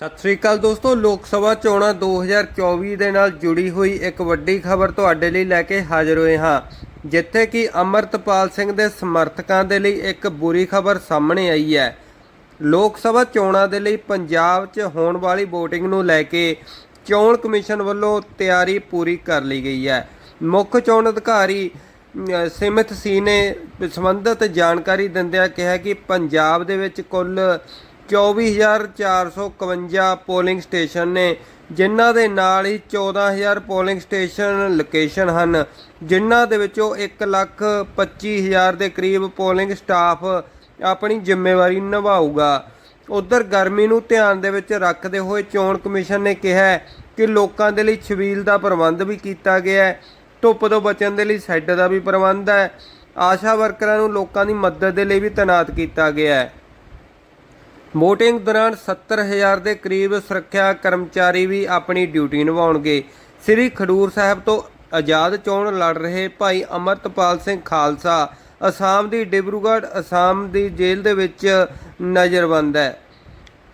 ਸਤਿ ਸ੍ਰੀ ਅਕਾਲ ਦੋਸਤੋ, ਲੋਕ ਸਭਾ ਚੋਣਾਂ 2024 ਦੇ ਨਾਲ ਜੁੜੀ ਹੋਈ ਇੱਕ ਵੱਡੀ ਖਬਰ ਤੁਹਾਡੇ ਲਈ ਲੈ ਕੇ ਹਾਜ਼ਰ ਹੋਏ ਹਾਂ। ਜਿੱਥੇ ਕਿ ਅਮਰਤਪਾਲ ਸਿੰਘ ਦੇ ਸਮਰਥਕਾਂ ਦੇ ਲਈ ਇੱਕ ਬੁਰੀ ਖਬਰ ਸਾਹਮਣੇ ਆਈ ਹੈ। ਲੋਕ ਸਭਾ ਚੋਣਾਂ ਦੇ ਲਈ ਪੰਜਾਬ 'ਚ ਹੋਣ ਵਾਲੀ VOTING ਨੂੰ ਲੈ ਕੇ ਚੋਣ ਕਮਿਸ਼ਨ ਵੱਲੋਂ ਤਿਆਰੀ ਪੂਰੀ ਕਰ ਲਈ ਗਈ ਹੈ। ਮੁੱਖ ਚੋਣ ਅਧਿਕਾਰੀ ਸਿਮਿਤ ਸੀ ਨੇ ਸੰਬੰਧਿਤ ਜਾਣਕਾਰੀ ਦਿੰਦਿਆਂ ਕਿਹਾ ਕਿ ਪੰਜਾਬ ਦੇ ਵਿੱਚ ਕੁੱਲ 24451 ਪੋਲਿੰਗ ਸਟੇਸ਼ਨ ਨੇ, ਜਿਨ੍ਹਾਂ ਦੇ ਨਾਲ ਹੀ 14000 ਪੋਲਿੰਗ ਸਟੇਸ਼ਨ ਲੋਕੇਸ਼ਨ ਹਨ, ਜਿਨ੍ਹਾਂ ਦੇ ਵਿੱਚੋਂ 125000 ਦੇ ਕਰੀਬ ਪੋਲਿੰਗ ਸਟਾਫ ਆਪਣੀ ਜ਼ਿੰਮੇਵਾਰੀ ਨਿਭਾਊਗਾ। ਉਧਰ ਗਰਮੀ ਨੂੰ ਧਿਆਨ ਦੇ ਵਿੱਚ ਰੱਖਦੇ ਹੋਏ ਚੋਣ ਕਮਿਸ਼ਨ ਨੇ ਕਿਹਾ ਕਿ ਲੋਕਾਂ ਦੇ ਲਈ ਛਬੀਲ ਦਾ ਪ੍ਰਬੰਧ ਵੀ ਕੀਤਾ ਗਿਆ ਹੈ, ਧੁੱਪ ਤੋਂ ਬਚਣ ਦੇ ਲਈ ਸ਼ੈੱਡ ਦਾ ਵੀ ਪ੍ਰਬੰਧ ਹੈ। ਆਸ਼ਾ ਵਰਕਰਾਂ ਨੂੰ ਲੋਕਾਂ ਦੀ ਮਦਦ ਦੇ ਲਈ ਵੀ ਤੈਨਾਤ ਕੀਤਾ ਗਿਆ ਹੈ। VOTING ਦੌਰਾਨ 70000 ਦੇ ਕਰੀਬ ਸੁਰੱਖਿਆ ਕਰਮਚਾਰੀ ਵੀ ਆਪਣੀ ਡਿਊਟੀ ਨਿਭਾਉਣਗੇ। ਸ੍ਰੀ ਖਡੂਰ ਸਾਹਿਬ ਤੋਂ ਆਜ਼ਾਦ ਚੋਣ ਲੜ ਰਹੇ ਭਾਈ ਅਮਰਤਪਾਲ ਸਿੰਘ ਖਾਲਸਾ ਅਸਾਮ ਦੀ ਡਿਬਰੂਗੜ੍ਹ ਅਸਾਮ ਦੀ ਜੇਲ੍ਹ ਦੇ ਵਿੱਚ ਨਜ਼ਰਬੰਦ ਹੈ।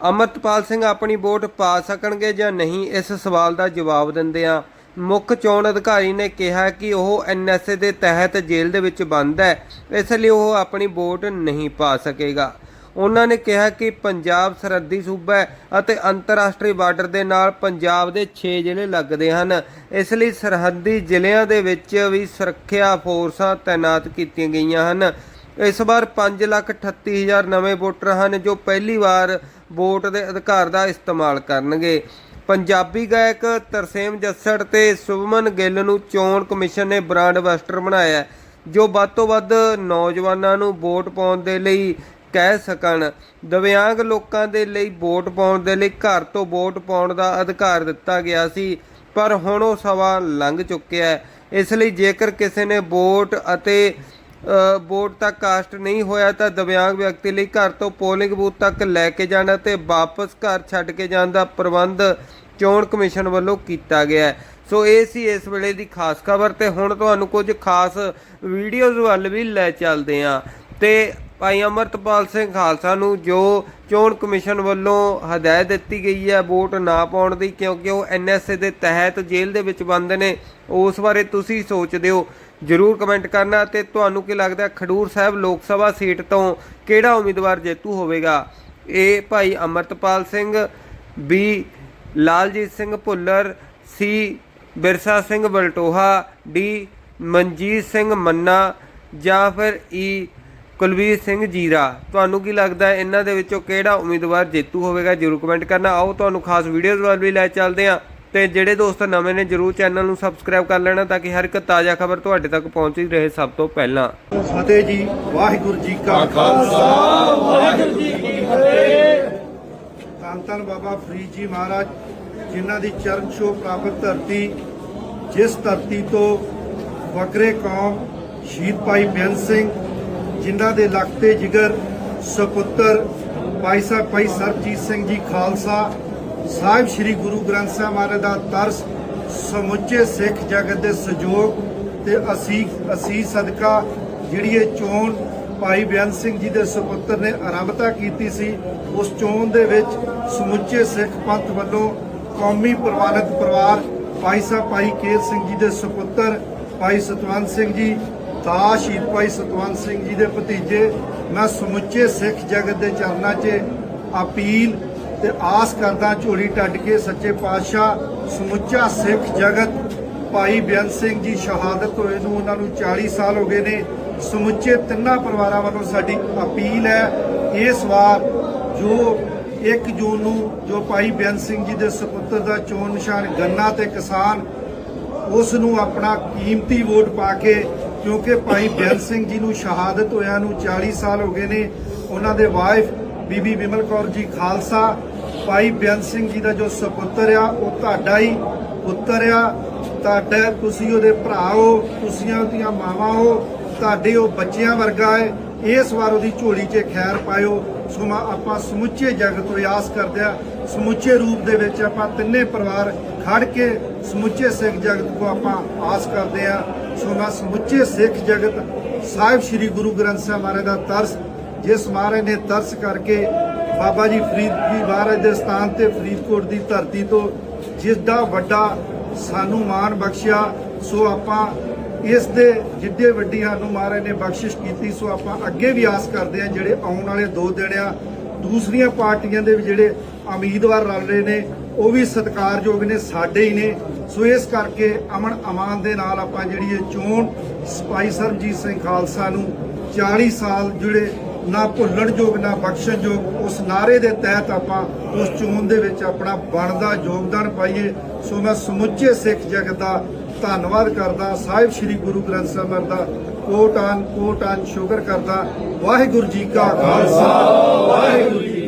ਅਮਰਤਪਾਲ ਸਿੰਘ ਆਪਣੀ ਵੋਟ ਪਾ ਸਕਣਗੇ ਜਾਂ ਨਹੀਂ, ਇਸ ਸਵਾਲ ਦਾ ਜਵਾਬ ਦਿੰਦੇ ਦਿੰਦਿਆਂ ਮੁੱਖ ਚੋਣ ਅਧਿਕਾਰੀ ਨੇ ਕਿਹਾ ਕਿ ਉਹ ਐਨਐਸਏ ਦੇ ਤਹਿਤ ਜੇਲ੍ਹ ਦੇ ਵਿੱਚ ਬੰਦ ਹੈ, ਇਸ ਲਈ ਉਹ ਆਪਣੀ ਵੋਟ ਨਹੀਂ ਪਾ ਸਕੇਗਾ। ਉਹਨਾਂ ਨੇ ਕਿਹਾ ਕਿ ਪੰਜਾਬ ਸਰਹੱਦੀ ਸੂਬਾ ਹੈ ਅਤੇ ਅੰਤਰਰਾਸ਼ਟਰੀ ਬਾਰਡਰ ਦੇ ਨਾਲ ਪੰਜਾਬ ਦੇ 6 ਜ਼ਿਲ੍ਹੇ ਲੱਗਦੇ ਹਨ। ਇਸ ਲਈ ਸਰਹੱਦੀ ਜ਼ਿਲ੍ਹਿਆਂ ਦੇ ਵਿੱਚ ਵੀ ਸੁਰੱਖਿਆ ਫੋਰਸਾਂ ਤਾਇਨਾਤ ਕੀਤੀਆਂ ਗਈਆਂ ਹਨ। ਇਸ ਵਾਰ 538000 ਨਵੇਂ ਵੋਟਰ ਹਨ ਜੋ ਪਹਿਲੀ ਵਾਰ ਵੋਟ ਦੇ ਅਧਿਕਾਰ ਦਾ ਇਸਤੇਮਾਲ ਕਰਨਗੇ। ਪੰਜਾਬੀ ਗਾਇਕ ਤਰਸੇਮ ਜੱਸੜ ਤੇ ਸੁਭਮਨ ਗਿੱਲ ਨੂੰ ਚੋਣ ਕਮਿਸ਼ਨ ਨੇ ਬ੍ਰਾਂਡ ਐਂਬੈਸਡਰ ਬਣਾਇਆ, ਜੋ ਵੱਧ ਤੋਂ ਵੱਧ ਨੌਜਵਾਨਾਂ ਨੂੰ ਵੋਟ ਪਾਉਣ ਦੇ ਲਈ ਕਹਿ ਸਕਣ। ਦਿਵਿਆਂਗ ਲੋਕਾਂ ਦੇ ਲਈ ਵੋਟ ਪਾਉਣ ਦੇ ਲਈ ਘਰ ਤੋਂ ਵੋਟ ਪਾਉਣ ਦਾ ਅਧਿਕਾਰ ਦਿੱਤਾ ਗਿਆ ਸੀ, ਪਰ ਹੁਣ ਉਹ ਸਮਾਂ ਲੰਘ ਚੁੱਕਿਆ ਹੈ। ਇਸ ਲਈ ਜੇਕਰ ਕਿਸੇ ਨੇ ਵੋਟ ਅਤੇ ਵੋਟ ਤੱਕ ਕਾਸਟ ਨਹੀਂ ਹੋਇਆ ਤਾਂ ਦਿਵਿਆਂਗ ਵਿਅਕਤੀ ਲਈ ਘਰ ਤੋਂ ਪੋਲਿੰਗ ਬੂਥ ਤੱਕ ਲੈ ਕੇ ਜਾਣਾ ਤੇ ਵਾਪਸ ਘਰ ਛੱਡ ਕੇ ਜਾਣ ਦਾ ਪ੍ਰਬੰਧ ਚੋਣ ਕਮਿਸ਼ਨ ਵੱਲੋਂ ਕੀਤਾ ਗਿਆ ਹੈ। ਸੋ ਇਹ ਸੀ ਇਸ ਵੇਲੇ ਦੀ ਖਾਸ ਖਬਰ ਤੇ ਹੁਣ ਤੁਹਾਨੂੰ ਕੁਝ ਖਾਸ ਵੀਡੀਓਜ਼ ਵੱਲ ਵੀ ਲੈ ਚੱਲਦੇ ਹਾਂ। ਤੇ ਭਾਈ ਅਮਰਤਪਾਲ ਸਿੰਘ ਖਾਲਸਾ ਨੂੰ ਜੋ ਚੋਣ ਕਮਿਸ਼ਨ ਵੱਲੋਂ ਹਦਾਇਤ ਦਿੱਤੀ ਗਈ ਹੈ ਵੋਟ ਨਾ ਪਾਉਣ ਦੀ, ਕਿਉਂਕਿ ਉਹ ਐਨਐਸਏ ਦੇ ਤਹਿਤ ਜੇਲ੍ਹ ਦੇ ਵਿੱਚ ਬੰਦ ਨੇ, ਉਸ ਬਾਰੇ ਤੁਸੀਂ ਸੋਚਦੇ ਹੋ। ਜਰੂਰ ਕਮੈਂਟ ਕਰਨਾ ਤੇ ਤੁਹਾਨੂੰ ਕੀ ਲੱਗਦਾ ਖਡੂਰ ਸਾਹਿਬ ਲੋਕ ਸਭਾ ਸੀਟ ਤੋਂ ਕਿਹੜਾ ਉਮੀਦਵਾਰ ਜੇਤੂ ਹੋਵੇਗਾ? ਇਹ ਭਾਈ Amritpal Singh, B Laljit Singh Bhullar, C Virsa Singh Valtoha, D Manjit Singh Manna ਜਾਂ ਫਿਰ ਈ ਕੁਲਵੀਰ ਸਿੰਘ ਜੀਰਾ ਤੁਹਾਨੂੰ ਕੀ ਲੱਗਦਾ ਹੈ ਇਹਨਾਂ ਦੇ ਵਿੱਚੋਂ ਕਿਹੜਾ ਉਮੀਦਵਾਰ ਜੇਤੂ ਹੋਵੇਗਾ? ਜਰੂਰ ਕਮੈਂਟ ਕਰਨਾ। ਆਓ ਤੁਹਾਨੂੰ ਖਾਸ ਵੀਡੀਓਜ਼ ਵੱਲ ਵੀ ਲੈ ਚੱਲਦੇ ਹਾਂ। ਤੇ ਜਿਹੜੇ ਦੋਸਤ ਨਵੇਂ ਨੇ ਜਰੂਰ ਚੈਨਲ ਨੂੰ ਸਬਸਕ੍ਰਾਈਬ ਕਰ ਲੈਣਾ ਤਾਂ ਕਿ ਹਰ ਇੱਕ ਤਾਜ਼ਾ ਖਬਰ ਤੁਹਾਡੇ ਤੱਕ ਪਹੁੰਚਦੀ ਰਹੇ ਸਭ ਤੋਂ ਪਹਿਲਾਂ। ਫਤਿਹ ਜੀ ਵਾਹਿਗੁਰੂ ਜੀ ਕਾ ਖਾਲਸਾ। ਵਾਹਿਗੁਰੂ ਜੀ ਕੀ ਫਤਿਹ। ਧੰਨ ਬਾਬਾ ਫਰੀਦ ਜੀ ਮਹਾਰਾਜ ਜਿਨ੍ਹਾਂ ਦੀ ਚਰਨ ਛੋਹ ਪ੍ਰਾਪਤ ਧਰਤੀ ਜਿਸ ਧਰਤੀ ਤੋਂ ਵਕਰੇ ਕੌਮ ਸ਼ਹੀਦ ਭਾਈ ਬੇਅੰਤ ਸਿੰਘ ਜਿਨ੍ਹਾਂ ਦੇ ਲਖਤੇ ਜਿਗਰ, ਸੁਪੁੱਤਰ ਭਾਈ ਸਾਹਿਬ ਭਾਈ ਸਰਜੀਤ ਸਿੰਘ ਜੀ ਖਾਲਸਾ, ਸਾਹਿਬ ਸ੍ਰੀ ਗੁਰੂ ਗ੍ਰੰਥ ਸਾਹਿਬ ਮਹਾਰਾਜ ਦਾ ਤਰਸ, ਸਮੁੱਚੇ ਸਿੱਖ ਜਗਤ ਦੇ ਸਹਿਯੋਗ ਤੇ ਅਸੀਂ ਅਸੀਂ ਸਦਕਾ ਜਿਹੜੀ ਇਹ ਚੋਣ ਭਾਈ ਬੇਅੰਤ ਸਿੰਘ ਜੀ ਦੇ ਸੁਪੁੱਤਰ ਨੇ ਆਰੰਭਤਾ ਕੀਤੀ ਸੀ, ਉਸ ਚੋਣ ਦੇ ਵਿੱਚ ਸਮੁੱਚੇ ਸਿੱਖ ਪੰਥ ਵੱਲੋਂ ਕੌਮੀ ਪ੍ਰਵਾਨਿਤ ਪਰਿਵਾਰ ਭਾਈ ਸਾਹਿਬ ਭਾਈ ਕੇਰ ਸਿੰਘ ਜੀ ਦੇ ਸੁਪੁੱਤਰ ਭਾਈ ਸਤਵੰਤ ਸਿੰਘ ਜੀ ਦਾ ਸ਼ਹੀਦ ਭਾਈ ਸਤਵੰਤ ਸਿੰਘ ਜੀ ਦੇ ਭਤੀਜੇ, ਮੈਂ ਸਮੁੱਚੇ ਸਿੱਖ ਜਗਤ ਦੇ ਚਰਨਾਂ 'ਚ ਅਪੀਲ ਤੇ ਆਸ ਕਰਦਾ ਝੋਲੀ ਟੱਡ ਕੇ ਸੱਚੇ ਪਾਤਸ਼ਾਹ, ਸਮੁੱਚਾ ਸਿੱਖ ਜਗਤ, ਭਾਈ ਬੇਅੰਤ ਸਿੰਘ ਜੀ ਸ਼ਹਾਦਤ ਹੋਏ ਨੂੰ ਉਹਨਾਂ ਨੂੰ 40 ਸਾਲ ਹੋ ਗਏ ਨੇ। ਸਮੁੱਚੇ ਤਿੰਨਾਂ ਪਰਿਵਾਰਾਂ ਵੱਲੋਂ ਸਾਡੀ ਅਪੀਲ ਹੈ, ਇਸ ਵਾਰ ਜੋ 1 ਜੂਨ ਨੂੰ ਜੋ ਭਾਈ ਬੇਅੰਤ ਸਿੰਘ ਜੀ ਦੇ ਸੁਪੁੱਤਰ ਦਾ ਚੋਣ ਨਿਸ਼ਾਨ ਗੰਨਾ ਤੇ ਕਿਸਾਨ, ਉਸ ਨੂੰ ਆਪਣਾ ਕੀਮਤੀ ਵੋਟ ਪਾ ਕੇ ਕਿਉਂਕਿ ਭਾਈ ਬੇਅੰਤ ਸਿੰਘ ਜੀ ਨੂੰ ਸ਼ਹਾਦਤ ਹੋਇਆ ਨੂੰ 40 ਸਾਲ ਹੋ ਗਏ ਨੇ, ਉਹਨਾਂ ਦੇ ਵਾਈਫ ਬੀਬੀ ਵਿਮਲ ਕੌਰ ਜੀ ਖਾਲਸਾ, ਭਾਈ ਬੇਅੰਤ ਸਿੰਘ ਜੀ ਦਾ ਜੋ ਸੁਪੁੱਤਰ ਆ, ਉਹ ਤੁਹਾਡਾ ਹੀ ਪੁੱਤਰ ਆ। ਤੁਹਾਡਾ, ਤੁਸੀਂ ਉਹਦੇ ਭਰਾ ਹੋ, ਤੁਸੀਂ ਉਹਦੀਆਂ ਮਾਵਾਂ ਹੋ, ਤੁਹਾਡੇ ਉਹ ਬੱਚਿਆਂ ਵਰਗਾ ਹੈ। ਇਸ ਵਾਰ ਉਹਦੀ ਝੋਲੀ 'ਚ ਖੈਰ ਪਾਇਓ। ਸੋ ਆਪਾਂ ਸਮੁੱਚੇ ਜਗਤ ਤੋਂ ਆਸ ਕਰਦੇ ਆ। ਸਮੁੱਚੇ ਰੂਪ ਦੇ ਵਿੱਚ ਆਪਾਂ ਤਿੰਨੇ ਪਰਿਵਾਰ ਖੜ ਕੇ ਸਮੁੱਚੇ ਸਿੱਖ ਜਗਤ ਕੋ ਆਪਾਂ ਆਸ ਕਰਦੇ ਆ ਸੋ ਮੈਂ ਸਮੁੱਚੇ ਸਿੱਖ ਜਗਤ ਸਾਹਿਬ ਸ੍ਰੀ ਗੁਰੂ ਗ੍ਰੰਥ ਸਾਹਿਬ ਮਹਾਰਾਜ ਦਾ ਤਰਸ, ਜਿਸ ਮਹਾਰਾਜ ਨੇ ਤਰਸ ਕਰਕੇ ਬਾਬਾ ਜੀ ਫਰੀਦ ਜੀ ਮਹਾਰਾਜ ਦੇ ਸਥਾਨ ਤੇ ਫਰੀਦਕੋਟ ਦੀ ਧਰਤੀ ਤੋਂ ਜਿਸ ਦਾ ਵੱਡਾ ਸਾਨੂੰ ਮਾਣ ਬਖਸ਼ਿਆ, ਸੋ ਆਪਾਂ ਇਸ ਦੇ ਜਿੱਡੇ ਵੱਡੀ ਸਾਨੂੰ ਮਹਾਰਾਜ ਨੇ ਬਖਸ਼ਿਸ਼ ਕੀਤੀ, ਸੋ ਆਪਾਂ ਅੱਗੇ ਵੀ ਆਸ ਕਰਦੇ ਹਾਂ ਜਿਹੜੇ ਆਉਣ ਵਾਲੇ ਦੋ ਦਿਨ ਆ। ਦੂਸਰੀਆਂ ਪਾਰਟੀਆਂ ਦੇ ਵੀ ਜਿਹੜੇ ਉਮੀਦਵਾਰ ਰਲ ਰਹੇ ਨੇ ਉਹ ਵੀ ਸਤਿਕਾਰਯੋਗ ਨੇ, ਸਾਡੇ ਹੀ ਨੇ। ਸੋ ਇਸ ਕਰਕੇ ਅਮਨ ਅਮਾਨ ਦੇ ਨਾਲ ਆਪਾਂ ਜਿਹੜੀ ਇਹ ਚੋਣ ਸਪਾਈ ਸਰਬਜੀਤ ਸਿੰਘ ਖਾਲਸਾ ਨੂੰ 40 ਸਾਲ ਜਿਹੜੇ ਨਾ ਭੁੱਲਣਯੋਗ ਨਾ ਬਖਸ਼ਣਯੋਗ ਉਸ ਨਾਰੇ ਦੇ ਤਹਿਤ ਆਪਾਂ ਉਸ ਚੋਣ ਦੇ ਵਿੱਚ ਆਪਣਾ ਬਣਦਾ ਯੋਗਦਾਨ ਪਾਈਏ। ਸੋ ਮੈਂ ਸਮੁੱਚੇ ਸਿੱਖ ਜਗਤ ਦਾ ਧੰਨਵਾਦ ਕਰਦਾ। ਸਾਹਿਬ ਸ੍ਰੀ ਗੁਰੂ ਗ੍ਰੰਥ ਸਾਹਿਬ ਦਾ ਕੋਟਾਨ ਕੋਟਾਨ ਸ਼ੁਕਰ ਕਰਦਾ। ਵਾਹਿਗੁਰੂ ਜੀ ਕਾ ਖਾਲਸਾ। ਵਾਹਿਗੁਰੂ ਜੀ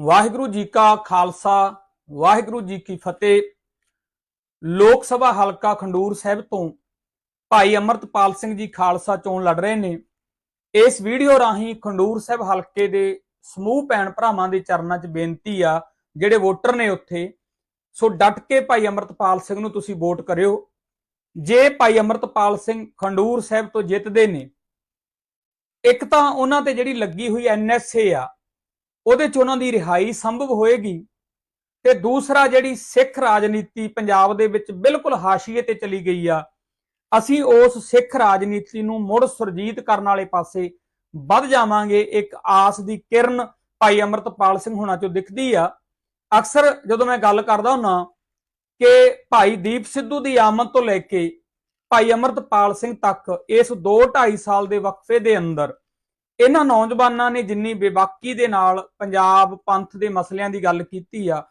ਵਾਹਿਗੁਰੂ ਜੀ ਕਾ ਖਾਲਸਾ, ਵਾਹਿਗੁਰੂ ਜੀ ਕੀ ਫਤਿਹ। ਲੋਕ ਸਭਾ ਹਲਕਾ ਖੰਡੂਰ ਸਾਹਿਬ ਤੋਂ ਭਾਈ ਅਮਰਤਪਾਲ ਸਿੰਘ ਜੀ ਖਾਲਸਾ ਚੋਣ ਲੜ ਰਹੇ ਨੇ। ਇਸ ਵੀਡੀਓ ਰਾਹੀਂ ਖੰਡੂਰ ਸਾਹਿਬ ਹਲਕੇ ਦੇ ਸਮੂਹ ਭੈਣ ਭਰਾਵਾਂ ਦੇ ਚਰਨਾਂ 'ਚ ਬੇਨਤੀ ਆ, ਜਿਹੜੇ ਵੋਟਰ ਨੇ ਉੱਥੇ, ਸੋ ਡਟ ਕੇ ਭਾਈ ਅਮਰਤਪਾਲ ਸਿੰਘ ਨੂੰ ਤੁਸੀਂ ਵੋਟ ਕਰਿਓ। ਜੇ ਭਾਈ ਅਮਰਤਪਾਲ ਸਿੰਘ ਖੰਡੂਰ ਸਾਹਿਬ ਤੋਂ ਜਿੱਤਦੇ ਨੇ, ਇੱਕ ਤਾਂ ਉਹਨਾਂ ਤੇ ਜਿਹੜੀ ਲੱਗੀ ਹੋਈ ਐਨਐਸਏ ਆ ਉਹਦੇ ਚ ਉਹਨਾਂ ਦੀ ਰਿਹਾਈ ਸੰਭਵ ਹੋਏਗੀ ਤੇ ਦੂਸਰਾ ਜਿਹੜੀ ਸਿੱਖ ਰਾਜਨੀਤੀ ਪੰਜਾਬ ਦੇ ਵਿੱਚ ਬਿਲਕੁਲ ਹਾਸ਼ੀਏ ਤੇ ਚਲੀ ਗਈ ਆ, ਅਸੀਂ ਉਸ ਸਿੱਖ ਰਾਜਨੀਤੀ ਨੂੰ ਮੁੜ ਸੁਰਜੀਤ ਕਰਨ ਵਾਲੇ ਪਾਸੇ ਵੱਧ ਜਾਵਾਂਗੇ। ਇੱਕ ਆਸ ਦੀ ਕਿਰਨ ਭਾਈ ਅਮਰਤਪਾਲ ਸਿੰਘ ਹੋਣਾ ਚੋਂ ਦਿਖਦੀ ਆ। ਅਕਸਰ ਜਦੋਂ ਮੈਂ ਗੱਲ ਕਰਦਾ ਹੁੰਨਾ ਕਿ ਭਾਈ ਦੀਪ ਸਿੱਧੂ ਦੀ ਆਮਦ ਤੋਂ ਲੈ ਕੇ ਭਾਈ ਅਮਰਤਪਾਲ ਸਿੰਘ ਤੱਕ ਇਸ 2 2.5 ਸਾਲ ਦੇ ਵਕਫੇ ਦੇ ਅੰਦਰ ਇਹਨਾਂ ਨੌਜਵਾਨਾਂ ਨੇ ਜਿੰਨੀ ਬੇਬਾਕੀ ਦੇ ਨਾਲ ਪੰਜਾਬ ਪੰਥ ਦੇ ਮਸਲਿਆਂ ਦੀ ਗੱਲ ਕੀਤੀ ਆ,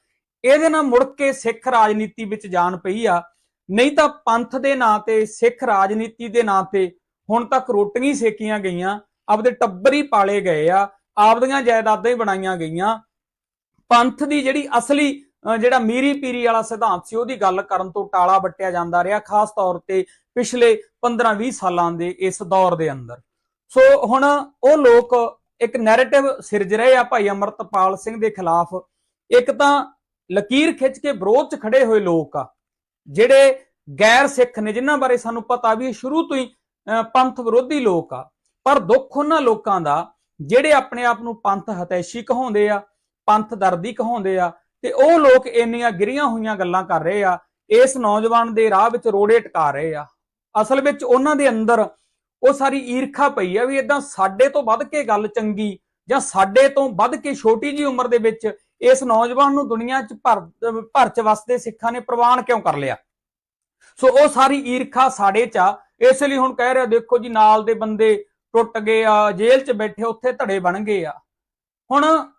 ਇਹਦੇ ਨਾਲ ਮੁੜ ਕੇ ਸਿੱਖ ਰਾਜਨੀਤੀ ਵਿੱਚ ਜਾਣ ਪਈ ਆ। ਨਹੀਂ ਤਾਂ ਪੰਥ ਦੇ ਨਾਂ ਤੇ, ਸਿੱਖ ਰਾਜਨੀਤੀ ਦੇ ਨਾਂ ਤੇ ਹੁਣ ਤੱਕ ਰੋਟੀਆਂ ਸੇਕੀਆਂ ਗਈਆਂ, ਆਪਦੇ ਟੱਬਰ ਹੀ ਪਾਲੇ ਗਏ ਆ, ਆਪਦੀਆਂ ਜਾਇਦਾਦਾਂ ਹੀ ਬਣਾਈਆਂ ਗਈਆਂ। ਪੰਥ ਦੀ ਜਿਹੜੀ ਅਸਲੀ ਜਿਹੜਾ ਮੀਰੀ ਪੀਰੀ ਵਾਲਾ ਸਿਧਾਂਤ ਸੀ, ਉਹਦੀ ਗੱਲ ਕਰਨ ਤੋਂ ਟਾਲਾ ਵੱਟਿਆ ਜਾਂਦਾ ਰਿਹਾ, ਖਾਸ ਤੌਰ ਤੇ ਪਿਛਲੇ 15-20 ਸਾਲਾਂ ਦੇ ਇਸ ਦੌਰ ਦੇ ਅੰਦਰ। ਸੋ ਹੁਣ ਉਹ ਲੋਕ ਇੱਕ ਨੈਰੇਟਿਵ ਸਿਰਜ ਰਹੇ ਆ ਭਾਈ ਅਮਰਤਪਾਲ ਸਿੰਘ ਦੇ ਖਿਲਾਫ। ਇੱਕ ਤਾਂ ਲਕੀਰ ਖਿੱਚ ਕੇ ਵਿਰੋਧ 'ਚ ਖੜੇ ਹੋਏ ਲੋਕ ਆ ਜਿਹੜੇ ਗੈਰ ਸਿੱਖ ਨੇ ਜਿਨ੍ਹਾਂ ਬਾਰੇ ਸਾਨੂੰ ਪਤਾ ਵੀ ਸ਼ੁਰੂ ਤੋਂ ਹੀ ਅਹ, ਪੰਥ ਵਿਰੋਧੀ ਲੋਕ ਆ। ਪਰ ਦੁੱਖ ਉਹਨਾਂ ਲੋਕਾਂ ਦਾ ਜਿਹੜੇ ਆਪਣੇ ਆਪ ਨੂੰ ਪੰਥ ਹਤੈਸ਼ੀ ਕਹਾਉਂਦੇ ਆ ਪੰਥ ਦਰਦੀ ਕਹਾਉਂਦੇ ਆ ਤੇ ਉਹ ਲੋਕ ਇੰਨੀਆਂ ਗਿਰੀਆਂ ਹੋਈਆਂ ਗੱਲਾਂ ਕਰ ਰਹੇ ਆ ਇਸ ਨੌਜਵਾਨ ਦੇ ਰਾਹ ਵਿੱਚ ਰੋੜੇ ਟਕਾ ਰਹੇ ਆ। ਅਸਲ ਵਿੱਚ ਉਹਨਾਂ ਦੇ ਅੰਦਰ ਉਹ ਸਾਰੀ ਈਰਖਾ ਪਈ ਆ ਵੀ ਇਦਾਂ ਸਾਡੇ ਤੋਂ ਵੱਧ ਕੇ ਗੱਲ ਚੰਗੀ ਜਾਂ ਸਾਡੇ ਤੋਂ ਵੱਧ ਕੇ ਛੋਟੀ ਜੀ ਉਮਰ ਦੇ ਵਿੱਚ ਇਸ ਨੌਜਵਾਨ ਨੂੰ ਦੁਨੀਆ 'ਚ ਭਰ ਭਰ ਚ ਵਸਦੇ ਸਿੱਖਾਂ ਨੇ ਪ੍ਰਵਾਨ ਕਿਉਂ ਕਰ ਲਿਆ? ਸੋ ਉਹ ਸਾਰੀ ਈਰਖਾ ਸਾਡੇ 'ਚ ਆ। ਇਸ ਲਈ ਹੁਣ ਕਹਿ ਰਿਹਾ, ਦੇਖੋ ਜੀ, ਨਾਲ ਦੇ ਬੰਦੇ ਟੁੱਟ ਗਏ ਆ, ਜੇਲ੍ਹ 'ਚ ਬੈਠੇ ਉੱਥੇ ਧੜੇ ਬਣ ਗਏ ਆ। ਹੁਣ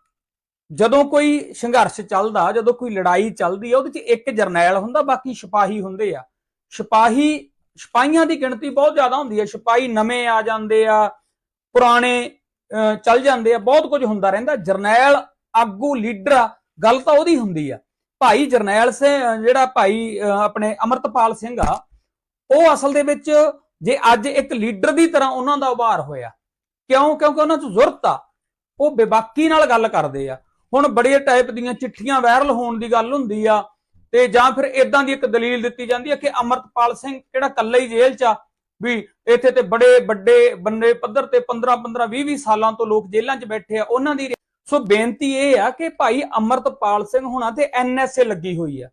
ਜਦੋਂ ਕੋਈ ਸੰਘਰਸ਼ ਚੱਲਦਾ, ਜਦੋਂ ਕੋਈ ਲੜਾਈ ਚੱਲਦੀ ਆ, ਉਹਦੇ 'ਚ ਇੱਕ ਜਰਨੈਲ ਹੁੰਦਾ, ਬਾਕੀ ਸਿਪਾਹੀ ਹੁੰਦੇ ਆ। ਸਿਪਾਹੀ ਸਿਪਾਹੀਆਂ ਦੀ ਗਿਣਤੀ ਬਹੁਤ ਜ਼ਿਆਦਾ ਹੁੰਦੀ ਹੈ। ਸਿਪਾਹੀ ਨਵੇਂ ਆ ਜਾਂਦੇ ਆ ਪੁਰਾਣੇ ਅਹ, ਚੱਲ ਜਾਂਦੇ ਆ ਬਹੁਤ ਕੁਝ ਹੁੰਦਾ ਰਹਿੰਦਾ। ਜਰਨੈਲ ਆਗੂ ਲੀਡਰ ਆ, ਗੱਲ ਤਾਂ ਉਹਦੀ ਹੁੰਦੀ ਆ। ਭਾਈ ਜਰਨੈਲ ਸੇ ਜਿਹੜਾ ਭਾਈ ਅਹ, ਆਪਣੇ ਅਮਰਤਪਾਲ ਸਿੰਘ ਆ ਉਹ ਅਸਲ ਦੇ ਵਿੱਚ ਜੇ ਅੱਜ ਇੱਕ ਲੀਡਰ ਦੀ ਤਰ੍ਹਾਂ ਉਹਨਾਂ ਦਾ ਉਭਾਰ ਹੋਇਆ ਕਿਉਂ? ਕਿਉਂਕਿ ਉਹਨਾਂ 'ਚ ਜ਼ੁਰਤ ਆ। ਉਹ ਬੇਬਾਕੀ ਨਾਲ ਗੱਲ ਕਰਦੇ ਆ। ਹੁਣ ਬੜੇ ਟਾਈਪ ਦੀਆਂ ਚਿੱਠੀਆਂ ਵਾਇਰਲ ਹੋਣ ਦੀ ਗੱਲ ਹੁੰਦੀ ਆ। ਤੇ ਜਾਂ ਫਿਰ ਇਦਾਂ ਦੀ ਇੱਕ ਦਲੀਲ ਦਿੱਤੀ ਜਾਂਦੀ ਹੈ ਕਿ ਅਮਰਤਪਾਲ ਸਿੰਘ ਕਿਹੜਾ ਕੱਲਾ ਹੀ ਜੇਲ੍ਹ 'ਚ ਆ, ਵੀ ਇੱਥੇ ਤੇ ਬੜੇ ਵੱਡੇ ਬੰਦੇ ਪੱਧਰ ਤੇ 15 15 20 20 ਸਾਲਾਂ ਤੋਂ ਲੋਕ ਜੇਲ੍ਹਾਂ 'ਚ ਬੈਠੇ ਆ, ਉਹਨਾਂ ਦੀ ਸੋ ਬੇਨਤੀ ਇਹ ਆ ਕਿ ਭਾਈ ਅਮਰਤਪਾਲ ਸਿੰਘ ਹੁਣਾਂ ਤੇ ਐਨਐਸਏ ਲੱਗੀ ਹੋਈ ਆ।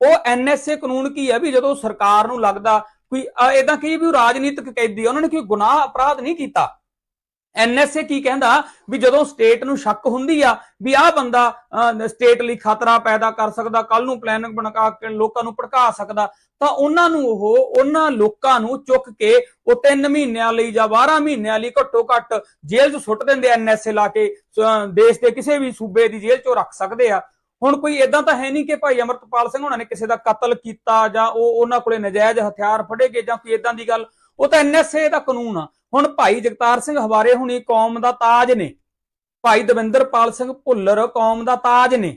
ਉਹ ਐਨਐਸਏ ਕਾਨੂੰਨ ਕੀ ਆ ਵੀ ਜਦੋਂ ਸਰਕਾਰ ਨੂੰ ਲੱਗਦਾ ਕੋਈ ਇਦਾਂ ਕਹੀ ਵੀ ਉਹ ਰਾਜਨੀਤਿਕ ਕੈਦੀ ਉਹਨਾਂ ਨੇ ਕੋਈ ਗੁਨਾਹ ਅਪਰਾਧ ਨਹੀਂ ਕੀਤਾ। ਐਨਐਸਏ ਕੀ ਕਹਿੰਦਾ? ਵੀ ਜਦੋਂ ਸਟੇਟ ਨੂੰ ਸ਼ੱਕ ਹੁੰਦੀ ਆ, ਵੀ ਆਹ ਬੰਦਾ ਸਟੇਟ ਲਈ ਖਤਰਾ ਪੈਦਾ ਕਰ ਸਕਦਾ ਕੱਲ ਨੂੰ ਪਲੈਨਿੰਗ ਬਣਾ ਕੇ ਲੋਕਾਂ ਨੂੰ ਭੜਕਾ ਸਕਦਾ, ਤਾਂ ਉਹਨਾਂ ਨੂੰ ਉਹ, ਉਹਨਾਂ ਲੋਕਾਂ ਨੂੰ ਚੁੱਕ ਕੇ ਉਹ 3 ਮਹੀਨਿਆਂ ਲਈ ਜਾਂ 12 ਮਹੀਨਿਆਂ ਲਈ ਘੱਟੋ ਘੱਟ ਜੇਲ੍ਹ 'ਚ ਸੁੱਟ ਦਿੰਦੇ ਐਨਐਸਏ ਲਾ ਕੇ ਅਹ ਦੇਸ਼ ਦੇ ਕਿਸੇ ਵੀ ਸੂਬੇ ਦੀ ਜੇਲ੍ਹ 'ਚੋਂ ਰੱਖ ਸਕਦੇ ਆ। ਹੁਣ ਕੋਈ ਇਦਾਂ ਤਾਂ ਹੈ ਨਹੀਂ ਕਿ ਭਾਈ ਅਮਰਤਪਾਲ ਸਿੰਘ ਉਹਨਾਂ ਨੇ ਕਿਸੇ ਦਾ ਕਤਲ ਕੀਤਾ ਜਾਂ ਉਹ ਉਹਨਾਂ ਕੋਲੇ ਨਜਾਇਜ਼ ਹਥਿਆਰ ਫੜੇ ਗਏ ਜਾਂ ਕੋਈ ਇਦਾਂ ਦੀ ਗੱਲ। ਉਹ ਤਾਂ ਐਨਐਸਏ ਦਾ ਕਾਨੂੰਨ ਆ। ਹੁਣ ਭਾਈ ਜਗਤਾਰ ਸਿੰਘ ਹਵਾਰੇ ਹੁਣੀ ਕੌਮ ਦਾ ਤਾਜ ਨੇ। ਭਾਈ ਦਵਿੰਦਰਪਾਲ ਸਿੰਘ ਭੁੱਲਰ ਕੌਮ ਦਾ ਤਾਜ ਨੇ।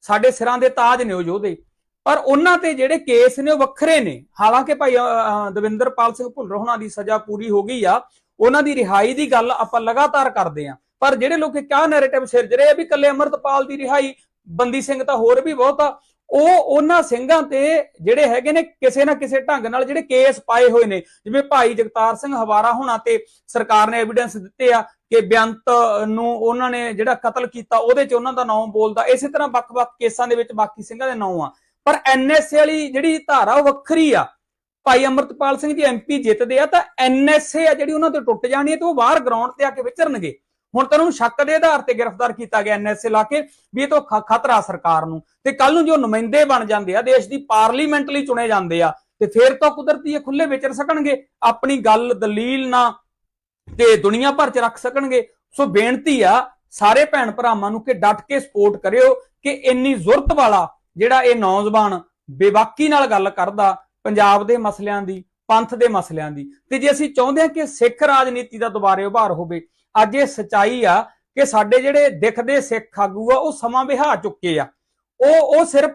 ਸਾਡੇ ਸਿਰਾਂ ਦੇ ਤਾਜ ਨੇ ਉਹ ਯੋਧੇ ਪਰ ਉਹਨਾਂ ਤੇ ਜਿਹੜੇ ਕੇਸ ਨੇ ਉਹ ਵੱਖਰੇ ਨੇ। ਹਾਲਾਂਕਿ ਭਾਈ ਅ, ਦਵਿੰਦਰਪਾਲ ਸਿੰਘ ਭੁੱਲਰ ਹੁਣਾਂ ਦੀ ਸਜ਼ਾ ਪੂਰੀ ਹੋ ਗਈ ਆ। ਉਹਨਾਂ ਦੀ ਰਿਹਾਈ ਦੀ ਗੱਲ ਆਪਾਂ ਲਗਾਤਾਰ ਕਰਦੇ ਆ। ਪਰ ਜਿਹੜੇ ਲੋਕ ਕਿਆ ਨੈਰੇਟਿਵ ਸਿਰਜ ਰਹੇ ਆ ਵੀ ਕੱਲੇ ਅਮਰਤਪਾਲ ਦੀ ਰਿਹਾਈ ਬੰਦੀ ਸਿੰਘ ਤਾਂ ਹੋਰ ਵੀ ਬਹੁਤ ਆ। ਉਹ ਉਹਨਾਂ ਸਿੰਘਾਂ ਤੇ ਜਿਹੜੇ ਹੈਗੇ ਨੇ ਕਿਸੇ ਨਾ ਕਿਸੇ ਢੰਗ ਨਾਲ ਜਿਹੜੇ ਕੇਸ ਪਾਏ ਹੋਏ ਨੇ, ਜਿਵੇਂ ਭਾਈ ਜਗਤਾਰ ਸਿੰਘ ਹਵਾਰਾ ਹੋਣਾ ਤੇ ਸਰਕਾਰ ਨੇ ਐਵੀਡੈਂਸ ਦਿੱਤੇ ਆ ਕਿ ਬੇਅੰਤ ਨੂੰ ਉਹਨਾਂ ਨੇ ਜਿਹੜਾ ਕਤਲ ਕੀਤਾ, ਉਹਦੇ 'ਚ ਉਹਨਾਂ ਦਾ ਨਾਮ ਬੋਲਦਾ, ਇਸੇ ਤਰ੍ਹਾਂ ਵੱਖ-ਵੱਖ ਕੇਸਾਂ ਦੇ ਵਿੱਚ ਬਾਕੀ ਸਿੰਘਾਂ ਦੇ ਨਾਮ ਆ। ਪਰ ਐਨਐਸਏ ਵਾਲੀ ਜਿਹੜੀ ਧਾਰਾ ਉਹ ਵੱਖਰੀ ਆ। ਭਾਈ ਅਮਰਤਪਾਲ ਸਿੰਘ ਜੀ ਐਮਪੀ ਜਿੱਤਦੇ ਆ ਤਾਂ ਐਨਐਸਏ ਆ ਜਿਹੜੀ ਉਹਨਾਂ ਤੇ ਟੁੱਟ ਜਾਣੀ ਹੈ ਤੇ ਉਹ ਬਾਹਰ ਗਰਾਊਂਡ ਤੇ ਆ ਕੇ ਵਿਚਰਨਗੇ। ਹੁਣ ਤਾਂ ਉਹਨੂੰ ਸ਼ੱਕ ਦੇ ਆਧਾਰ ਤੇ ਗ੍ਰਿਫਤਾਰ ਕੀਤਾ ਗਿਆ ਐਨਐਸਏ ਲਾ ਕੇ ਵੀ ਇਹ ਤੋਂ ਖਤਰਾ ਸਰਕਾਰ ਨੂੰ। ਤੇ ਕੱਲ ਨੂੰ ਜੋ ਨੁਮਾਇੰਦੇ ਬਣ ਜਾਂਦੇ ਆ, ਦੇਸ਼ ਦੀ ਪਾਰਲੀਮੈਂਟ ਲਈ ਚੁਣੇ ਜਾਂਦੇ ਆ, ਤੇ ਫਿਰ ਤਾਂ ਕੁਦਰਤੀ ਇਹ ਖੁੱਲੇ ਵਿਚਰ ਸਕਣਗੇ। ਆਪਣੀ ਗੱਲ ਦਲੀਲ ਨਾ ਤੇ ਦੁਨੀਆ ਭਰ ਚ ਰੱਖ ਸਕਣਗੇ। ਸੋ ਬੇਨਤੀ ਆ ਸਾਰੇ ਭੈਣ ਭਰਾਵਾਂ ਨੂੰ ਕਿ ਡਟ ਕੇ ਸਪੋਰਟ ਕਰਿਓ ਕਿ ਇੰਨੀ ਜ਼ੁਰਤ ਵਾਲਾ ਜਿਹੜਾ ਇਹ ਨੌਜਵਾਨ ਬੇਵਾਕੀ ਨਾਲ ਗੱਲ ਕਰਦਾ, ਪੰਜਾਬ ਦੇ ਮਸਲਿਆਂ ਦੀ, ਪੰਥ ਦੇ ਮਸਲਿਆਂ ਦੀ, ਤੇ ਜੇ ਅਸੀਂ ਚਾਹੁੰਦੇ ਹਾਂ ਕਿ ਸਿੱਖ ਰਾਜਨੀਤੀ ਦਾ ਦੁਬਾਰੇ ਉਭਾਰ ਹੋਵੇ ਅੱਜ ਇਹ ਸਚਾਈ ਆ ਕਿ ਸਾਡੇ ਜਿਹੜੇ ਦਿਖਦੇ ਸਿੱਖ ਆਗੂ ਆ, ਉਹ ਸਮਾਂ ਵਿਹਾ ਚੁੱਕੇ ਆ। ਉਹ ਉਹ ਸਿਰਫ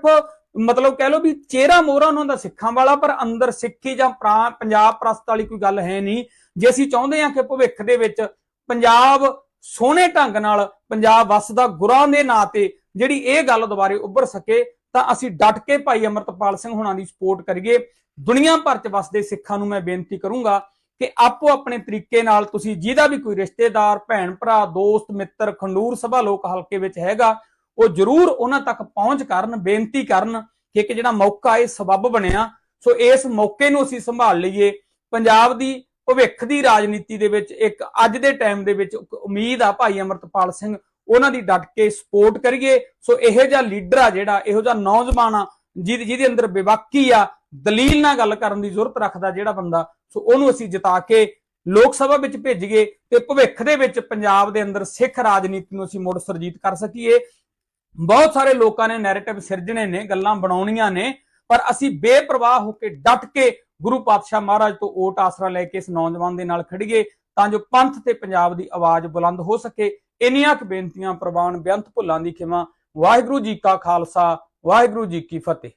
ਮਤਲਬ ਕਹਿ ਲਓ ਵੀ ਚਿਹਰਾ ਮੋਹਰਾ ਉਹਨਾਂ ਦਾ ਸਿੱਖਾਂ ਵਾਲਾ, ਪਰ ਅੰਦਰ ਸਿੱਖੀ ਜਾਂ ਪ੍ਰਾ- ਪੰਜਾਬ ਪ੍ਰਸਤ ਵਾਲੀ ਕੋਈ ਗੱਲ ਹੈ ਨਹੀਂ। ਜੇ ਅਸੀਂ ਚਾਹੁੰਦੇ ਹਾਂ ਕਿ ਭਵਿੱਖ ਦੇ ਵਿੱਚ ਪੰਜਾਬ ਸੋਹਣੇ ਢੰਗ ਨਾਲ ਪੰਜਾਬ ਵਸਦਾ ਗੁਰਾਂ ਦੇ ਨਾਂ ਤੇ ਜਿਹੜੀ ਇਹ ਗੱਲ ਦੁਬਾਰੇ ਉੱਭਰ ਸਕੇ, ਤਾਂ ਅਸੀਂ ਡਟ ਕੇ ਭਾਈ ਅਮਰਤਪਾਲ ਸਿੰਘ ਹੁਣਾਂ ਦੀ ਸਪੋਰਟ ਕਰੀਏ। ਦੁਨੀਆ ਭਰ ਚ ਵਸਦੇ ਸਿੱਖਾਂ ਨੂੰ ਮੈਂ ਬੇਨਤੀ ਕਰੂੰਗਾ ਕਿ ਆਪੋ ਆਪਣੇ ਤਰੀਕੇ ਨਾਲ ਤੁਸੀਂ ਜਿਹਦਾ ਵੀ ਕੋਈ ਰਿਸ਼ਤੇਦਾਰ, ਭੈਣ, ਭਰਾ, ਦੋਸਤ, ਮਿੱਤਰ, ਖੰਡੂਰ, ਸਭਾ ਲੋਕ ਹਲਕੇ ਵਿੱਚ ਹੈਗਾ, ਉਹ ਜ਼ਰੂਰ ਉਹਨਾਂ ਤੱਕ ਪਹੁੰਚ ਕਰਨ, ਬੇਨਤੀ ਕਰਨ ਕਿ ਇੱਕ ਜਿਹੜਾ ਮੌਕਾ ਇਹ ਸਬੱਬ ਬਣਿਆ। ਸੋ ਇਸ ਮੌਕੇ ਨੂੰ ਅਸੀਂ ਸੰਭਾਲ ਲਈਏ। ਪੰਜਾਬ ਦੀ ਭਵਿੱਖ ਦੀ ਰਾਜਨੀਤੀ ਦੇ ਵਿੱਚ ਇੱਕ ਅੱਜ ਦੇ ਟਾਈਮ ਦੇ ਵਿੱਚ ਉਮੀਦ ਆ ਭਾਈ ਅਮਰਤਪਾਲ ਸਿੰਘ, ਉਹਨਾਂ ਦੀ ਡਟ ਕੇ ਸਪੋਰਟ ਕਰੀਏ। ਸੋ ਇਹੋ ਜਿਹਾ ਲੀਡਰ ਆ ਜਿਹੜਾ, ਇਹੋ ਜਿਹਾ ਨੌਜਵਾਨ ਆ ਜਿਹਦੇ ਜਿਹਦੇ ਅੰਦਰ ਬੇਵਾਕੀ ਆ, ਦਲੀਲ ਨਾਲ ਗੱਲ ਕਰਨ ਦੀ ਜ਼ਰੂਰਤ ਰੱਖਦਾ ਜਿਹੜਾ ਬੰਦਾ ਸੋ ਉਹਨੂੰ ਅਸੀਂ ਜਿਤਾ ਕੇ ਲੋਕ ਸਭਾ ਵਿੱਚ ਭੇਜੀਏ ਤੇ ਭਵਿੱਖ ਦੇ ਵਿੱਚ ਪੰਜਾਬ ਦੇ ਅੰਦਰ ਸਿੱਖ ਰਾਜਨੀਤੀ ਨੂੰ ਅਸੀਂ ਮੁੜ ਸਰਜੀਤ ਕਰ ਸਕੀਏ। ਬਹੁਤ ਸਾਰੇ ਲੋਕਾਂ ਨੇ ਨੈਰੇਟਿਵ ਸਿਰਜਣੇ ਨੇ, ਗੱਲਾਂ ਬਣਾਉਣੀਆਂ ਨੇ, ਪਰ ਅਸੀਂ ਬੇਪਰਵਾਹ ਹੋ ਕੇ ਡਟ ਕੇ ਗੁਰੂ ਪਾਤਸ਼ਾਹ ਮਹਾਰਾਜ ਤੋਂ ਓਟ ਆਸਰਾ ਲੈ ਕੇ ਇਸ ਨੌਜਵਾਨ ਦੇ ਨਾਲ ਖੜੀਏ ਤਾਂ ਜੋ ਪੰਥ ਤੇ ਪੰਜਾਬ ਦੀ ਆਵਾਜ਼ ਬੁਲੰਦ ਹੋ ਸਕੇ। ਇੰਨੀਆਂ ਕੁ ਬੇਨਤੀਆਂ ਪ੍ਰਵਾਨ ਬੇਅੰਤ ਭੁੱਲਾਂ ਦੀ ਖਿਮਾ। ਵਾਹਿਗੁਰੂ ਜੀ ਕਾ ਖਾਲਸਾ, ਵਾਹਿਗੁਰੂ ਜੀ ਕੀ ਫਤਿਹ।